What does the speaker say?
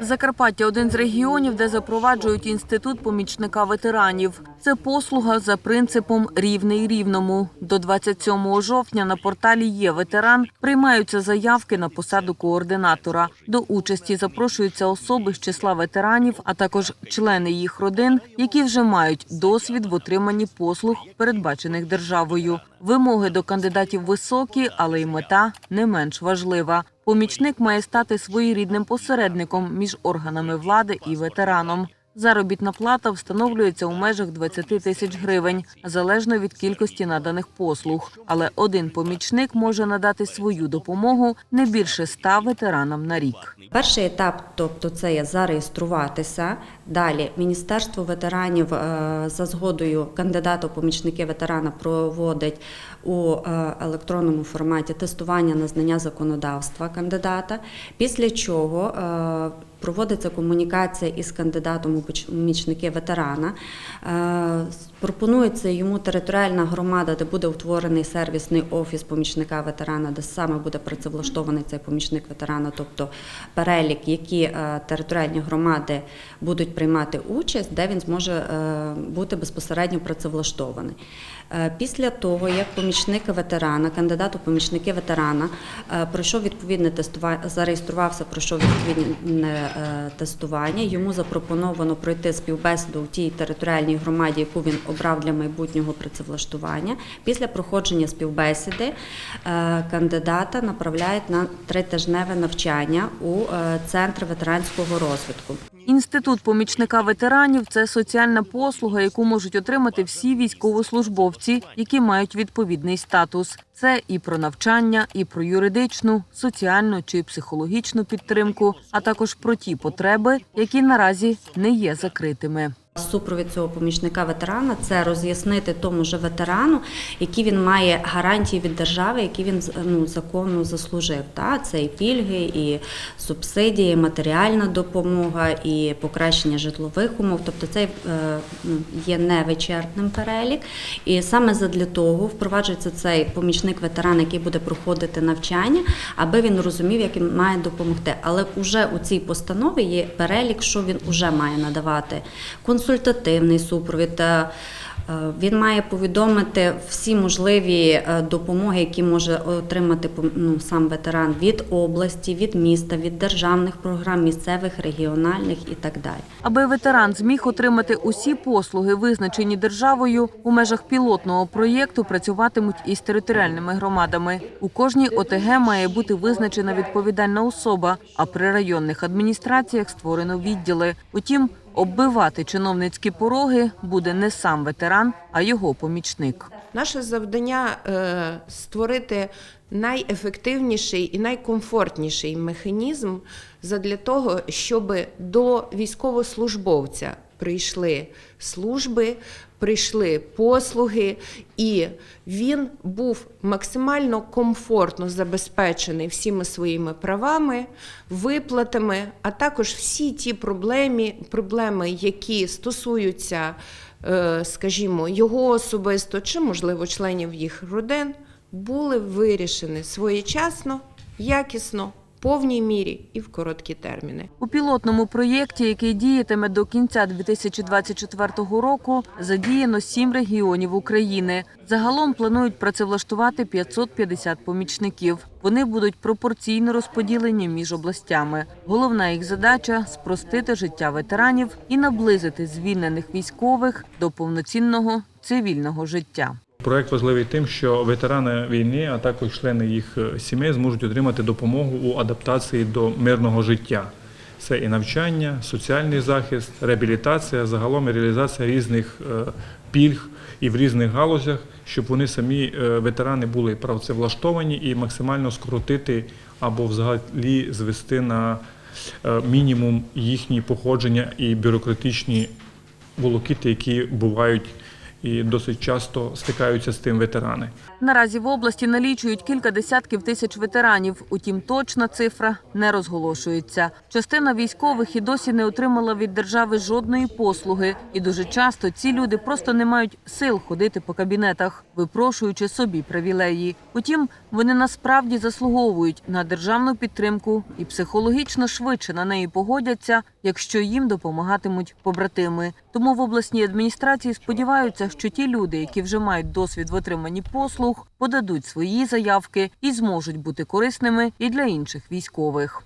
Закарпаття один з регіонів, де запроваджують інститут помічника ветеранів. Це послуга за принципом рівний рівному. До 27 жовтня на порталі Є ветеран приймаються заявки на посаду координатора. До участі запрошуються особи з числа ветеранів, а також члени їх родин, які вже мають досвід в отриманні послуг, передбачених державою. Вимоги до кандидатів високі, але й мета не менш важлива. Помічник має стати своєрідним посередником між органами влади і ветераном. Заробітна плата встановлюється у межах 20 тисяч гривень, залежно від кількості наданих послуг. Але один помічник може надати свою допомогу не більше ста ветеранам на рік. Перший етап, тобто це є зареєструватися. Далі Міністерство ветеранів е, за згодою кандидата помічники ветерана проводить у е, електронному форматі тестування на знання законодавства кандидата. Після чого е, проводиться комунікація із кандидатом у помічники ветерана. Пропонується йому територіальна громада, де буде утворений сервісний офіс помічника ветерана, де саме буде працевлаштований цей помічник ветерана, тобто перелік, які е, територіальні громади будуть приймати участь, де він зможе е, бути безпосередньо працевлаштований. Е, Після того, як помічник ветерана, кандидат у помічники ветерана пройшов відповідне тестування, зареєструвався, пройшов відповідне тестування, йому запропоновано пройти співбесіду в тій територіальній громаді, яку він обрав для майбутнього працевлаштування. Після проходження співбесіди е, кандидата направляють на тритижневе навчання у е, центр ветеранського розвитку. Інститут помічника ветеранів це соціальна послуга, яку можуть отримати всі військовослужбовці, які мають відповідний статус. Це і про навчання, і про юридичну, соціальну чи психологічну підтримку, а також про ті потреби, які наразі не є закритими. Супровід цього помічника ветерана це роз'яснити тому же ветерану, які він має гарантії від держави, які він ну, законно заслужив. Та? Це і пільги, і субсидії, і матеріальна допомога, і покращення житлових умов. Тобто це е, ну, є невичерпним перелік. І саме задля того впроваджується цей помічник ветерана, який буде проходити навчання, аби він розумів, як він має допомогти. Але вже у цій постанові є перелік, що він вже має надавати. Консультативний супровід. е, Він має повідомити всі можливі е, допомоги, які може отримати ну, сам ветеран від області, від міста, від державних програм, місцевих, регіональних і так далі. Аби ветеран зміг отримати усі послуги, визначені державою, у межах пілотного проєкту працюватимуть із територіальними громадами. У кожній ОТГ має бути визначена відповідальна особа, а при районних адміністраціях створено відділи. Утім, оббивати чиновницькі пороги буде не сам ветеран, а його помічник. Наше завдання е, створити найефективніший і найкомфортніший механізм задля того, щоб до військовослужбовця прийшли служби, прийшли послуги, і він був максимально комфортно забезпечений всіми своїми правами, виплатами, а також всі ті проблеми, проблеми які стосуються е, скажімо, його особисто чи, можливо, членів їх родин, були вирішені своєчасно, якісно, повній мірі і в короткі терміни. У пілотному проєкті, який діятиме до кінця 2024 року, задіяно сім регіонів України. Загалом планують працевлаштувати 550 помічників. Вони будуть пропорційно розподілені між областями. Головна їх задача спростити життя ветеранів і наблизити звільнених військових до повноцінного цивільного життя. Проект важливий тим, що ветерани війни, а також члени їх е, сімей зможуть отримати допомогу у адаптації до мирного життя. Це і навчання, соціальний захист, реабілітація, загалом і реалізація різних е, пільг і в різних галузях, щоб вони самі е, ветерани були працевлаштовані і максимально скоротити або взагалі звести на мінімум їхні походження і бюрократичні волокіти, які бувають і досить часто стикаються з тим ветерани. Наразі в області налічують кілька десятків тисяч ветеранів. Утім, точна цифра не розголошується. Частина військових і досі не отримала від держави жодної послуги, і дуже часто ці люди просто не мають сил ходити по кабінетах, випрошуючи собі привілеї. Утім, вони насправді заслуговують на державну підтримку і психологічно швидше на неї погодяться, якщо їм допомагатимуть побратими. Тому в обласній адміністрації сподіваються, що ті люди, які вже мають досвід в отриманні послуг, подадуть свої заявки і зможуть бути корисними і для інших військових.